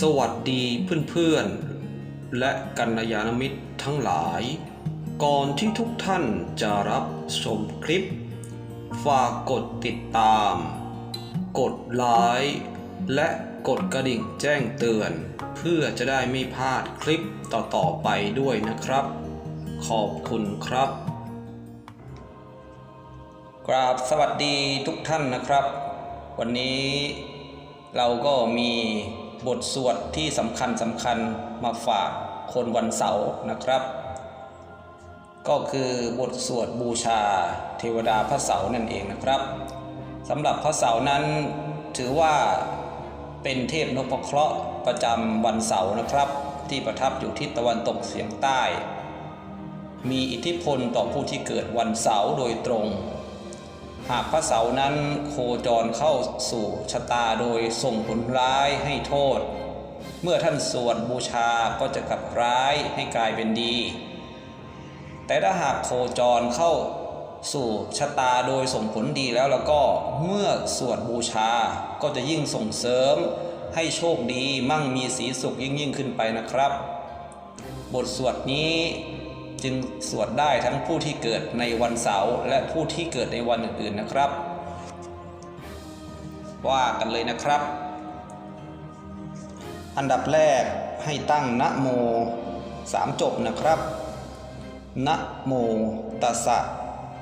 สวัสดีเพื่อนๆ และกัลยาณมิตรทั้งหลาย ก่อนที่ทุกท่านจะรับชมคลิป ฝากกดติดตาม กดไลค์และกดกระดิ่งแจ้งเตือน เพื่อจะได้ไม่พลาดคลิปต่อๆไปด้วยนะครับ ขอบคุณครับ กราบสวัสดีทุกท่านนะครับ วันนี้เราก็มี บทสวดที่สำคัญสำคัญมาฝากคนวันเสาร์นะครับ ก็คือบทสวดบูชาเทวดาพระเสาร์นั่นเองนะครับสำหรับพระเสาร์นั้นถือว่าเป็นเทพนพเคราะห์ประจำวันเสาร์นะครับ ที่ประทับอยู่ทิศตะวันตกเฉียงใต้ มีอิทธิพลต่อผู้ที่เกิดวันเสาร์โดยตรง หากพระเสานั้นโคจรเข้าสู่ชะตาโดยส่งผลร้ายให้โทษ เมื่อท่านสวดบูชาก็จะกลับร้ายให้กลายเป็นดี แต่ถ้าหากโคจรเข้าสู่ชะตาโดยส่งผลดีแล้วแล้วก็เมื่อสวดบูชาก็จะยิ่งส่งเสริมให้โชคดีมั่งมีสีสุขยิ่งยิ่งขึ้นไปนะครับ บทสวดนี้ จึงสวดได้ทั้งผู้ที่เกิดในวันเสาร์และผู้ที่เกิดในวันอื่นๆนะครับ ว่ากันเลยนะครับ อันดับแรกให้ตั้งนะโมสามจบนะครับนะโมตัสสะ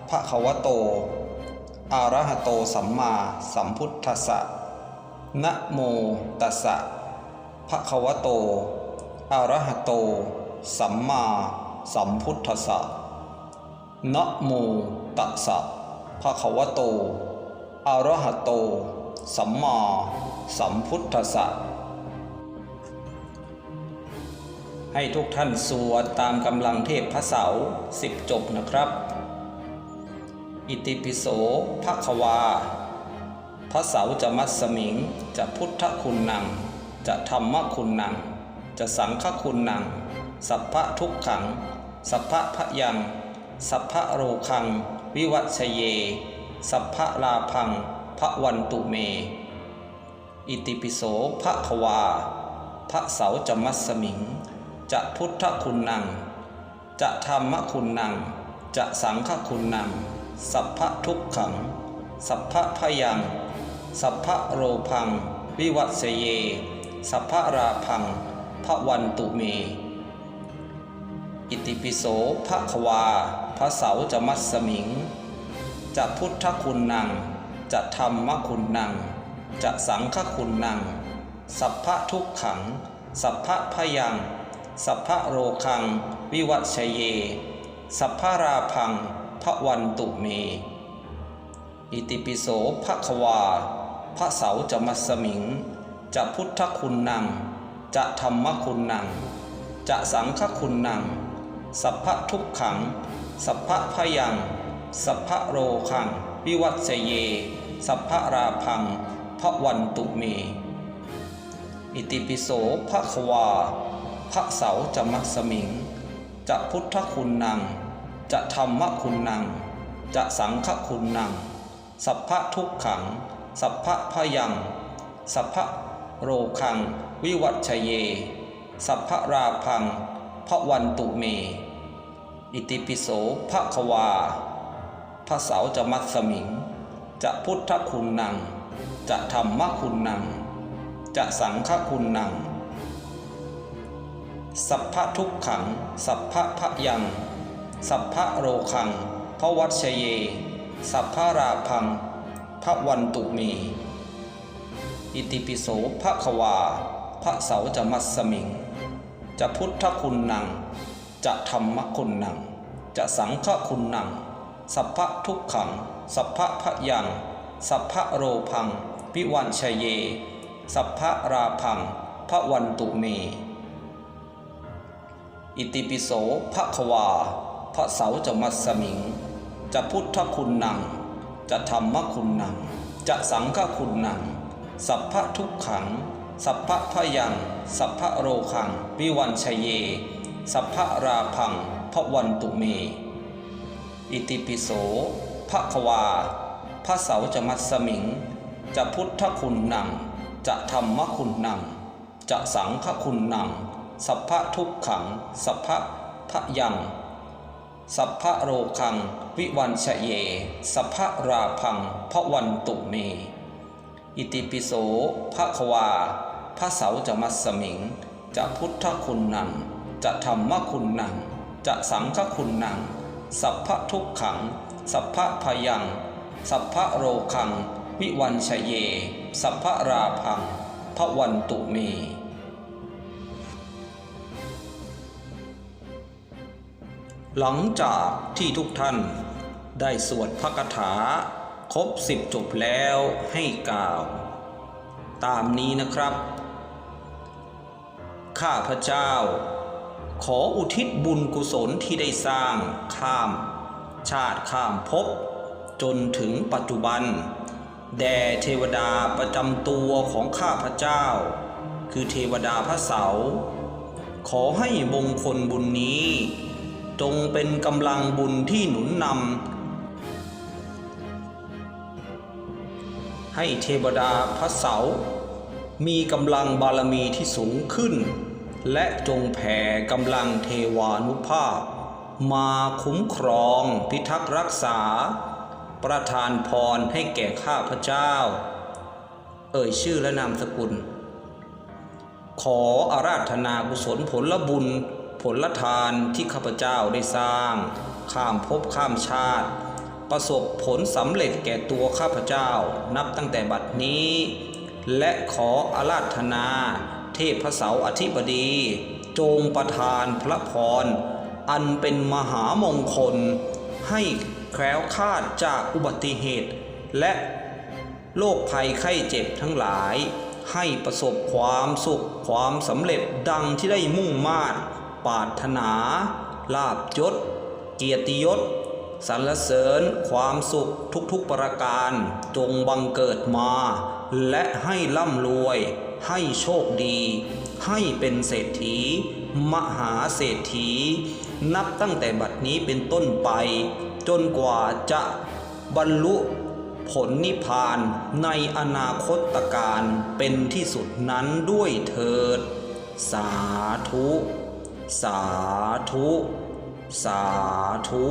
ภะคะวะโต อะระหะโตสัมมาสัมพุทธัสสะนะโมตัสสะภะคะวะโต อะระหะโต สัมมา สัมพุทธัสสะนะโมตัสสะภะคะวะโต อะระหะโต สัมมาสัมพุทธัสสะให้ทุกท่านสวดตามกำลังเทพพระเสาสิบจบนะครับ อิติปิโสภควา พระเสาจะมัสสมิง จะพุทธคุณนัง จะธรรมคุณนัง จะสังฆคุณนัง สัพพะทุกขัง สัพพะพยัง สัพพะโรคัง วิวัชเย สัพพะลาพังพระวันตุเม อิติปิโสภควา พระเสาจะมัสมิง จะพุทธคุณนัง จะธรรมคุณนัง จะสังฆคุณนัง สัพพะทุกขัง สัพพะพยัง สัพพะโรพัง วิวัสเย สัพพะราพังพระวันตุเม อิติปิโสภะควาพระเสาจะมัสมิง จะพุทธคุณนัง จะธรรมคุณนัง จะสังฆคุณนัง สัพพะทุกขัง สัพพะพยัง สัพพะโรคัง วิวัชเย สัพพะราพังพระวันตุเม อิติปิโสภะควาพระเสาจะมัสสมิง จะพุทธคุณนัง จะธรรมคุณนัง จะสังฆคุณนัง สัพพะทุกขัง สัพพะพยัง สัพพะโรคัง วิวัชเย สัพพะราพังพระวันตุเม อิติปิโสภะควาพระเสาจะมัสสมิง จะพุทธคุณนังจะธรรมคุณนังจะสังฆคุณนังสัพพะทุกขัง สัพพะพยัง สัพพะโรคัง วิวัชเย สัพพะราพัง พระวันตุเม อิติปิโสภะควาพระเสาจะมัสสมิง จะพุทธคุณนัง จะธรรมคุณนัง จะสังฆคุณนัง สัพพะทุกขัง สัพพะพยัง สัพพะโรคัง พระวัชเย สัพพะราพัง พระวันตุเม อิติปิโสภะควาพระเสาจะมัสสมิง จะพุทธคุณนัง จะธรรมคุณนัง จะสังฆคุณนัง สัพพะทุกขัง สัพพะพยัง สัพพะโรพังวิวันชเย สัพพะราพังพระวันตุเม อิติปิโสภะควาพระเสาจะมัสสมิง จะพุทธคุณนัง จะธรรมคุณนัง จะสังฆคุณนัง สัพพะทุกขัง สัพพะพยัง สัพพะโรคัง วิวันชเย สัพพะราพังพระวันตุเม อิติปิโสภะควาพระเสาจะมัสสมิง จะพุทธคุณนัง จะธรรมคุณนัง จะสังฆคุณนัง สัพพะทุกขัง สัพพะพะยัง สัพพะโรคัง วิวันชะเย สัพพะราพังพระวันตุเม อิติปิโสภะควาพระเสาจะมัสมิง จะพุทธคุณนัง จะธรรมคุณนัง จะสังฆคุณนัง สัพพะทุกขัง สัพพะพยัง สัพพะโรคัง วิวันชเย สัพพะราพังพระวันตุเมหลังจากที่ทุกท่านได้สวดพระคาถา ครบสิบจบแล้วให้กล่าว ตามนี้นะครับ ข้าพระเจ้า ขออุทิศบุญกุศลที่ได้สร้างข้าม ชาติข้ามภพจนถึงปัจจุบัน แด่เทวดาประจำตัวของข้าพระเจ้า คือเทวดาพระเสา ขอให้มงคลบุญนี้ จงเป็นกำลังบุญที่หนุนนำ ให้เทวดาพระเสา มีกำลังบารมีที่สูงขึ้น และจงแผ่กำลังเทวานุภาพ มาคุ้มครองพิทักษ์รักษา ประทานพรให้แก่ข้าพเจ้า เอ่ยชื่อและนามสกุล ขออาราธนากุศลผลบุญผลทานที่ข้าพเจ้าได้สร้าง ข้ามภพข้ามชาติ ประสบผลสำเร็จแก่ตัวข้าพเจ้า นับตั้งแต่บัดนี้ และขออาราธนา เทพพระเสาอธิบดี จงประทานพระพร อันเป็นมหามงคล ให้แคล้วคลาดจากอุบัติเหตุ และโรคภัยไข้เจ็บทั้งหลาย ให้ประสบความสุขความสำเร็จดังที่ได้มุ่งมา่ปรารถนา ลาบยศ เกียรติยศ สรรเสริญความสุขทุกๆประการ จงบังเกิดมา และให้ร่ำรวย ให้โชคดี ให้เป็นเศรษฐี มหาเศรษฐี นับตั้งแต่บัดนี้เป็นต้นไป จนกว่าจะบรรลุผลนิพพานในอนาคตการเป็นที่สุดนั้นด้วยเถิด สาธุ สาธุ สาธุ